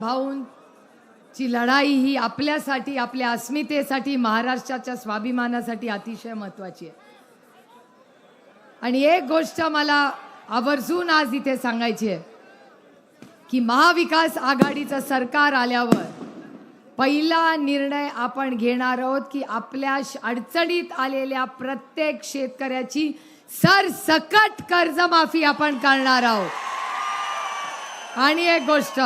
भाऊंची लढाई ही आपल्यासाठी आपल्या अस्मितेसाठी महाराष्ट्राच्या स्वाभिमानासाठी अतिशय महत्वाची आहे. आणि एक गोष्ट मला आवर्जून आज इथे सांगायची आहे की महाविकास आघाडीचं सरकार आल्यावर पहिला निर्णय आपण घेणार आहोत की आपल्या अडचणीत आलेल्या प्रत्येक शेतकऱ्याची सरसकट कर्जमाफी आपण करणार आहोत. आणि एक गोष्ट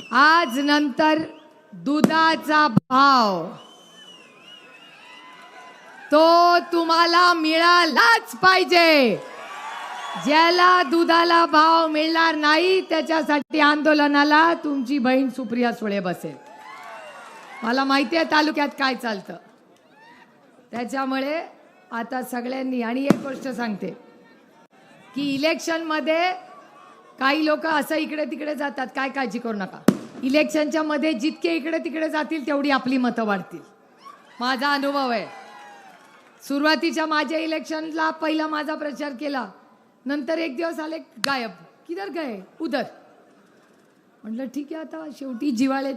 आज नंतर दुधाचा भाव तो तुम्हाला मिळालाच पाहिजे. ज्याला दुधाला भाव मिळणार नाही त्याच्यासाठी आंदोलनाला तुमची बहीण सुप्रिया सुळे बसेल. मला माहिती आहे तालुक्यात काय चालतं. त्याच्यामुळे आता सगळ्यांनी आणि एक गोष्ट सांगते की इलेक्शनमध्ये काही लोक असं इकडे तिकडे जातात काय काळजी करू नका. इलेक्शनच्या मध्ये जितके इकडे तिकडे जातील तेवढी आपली मतं वाढतील. माझा अनुभव आहे. सुरुवातीच्या माझ्या इलेक्शनला पहिला माझा प्रचार केला. नंतर एक दिवस आले गायब. किधर गए? उधर. म्हटलं ठीक आहे आता शेवटी जिवाळे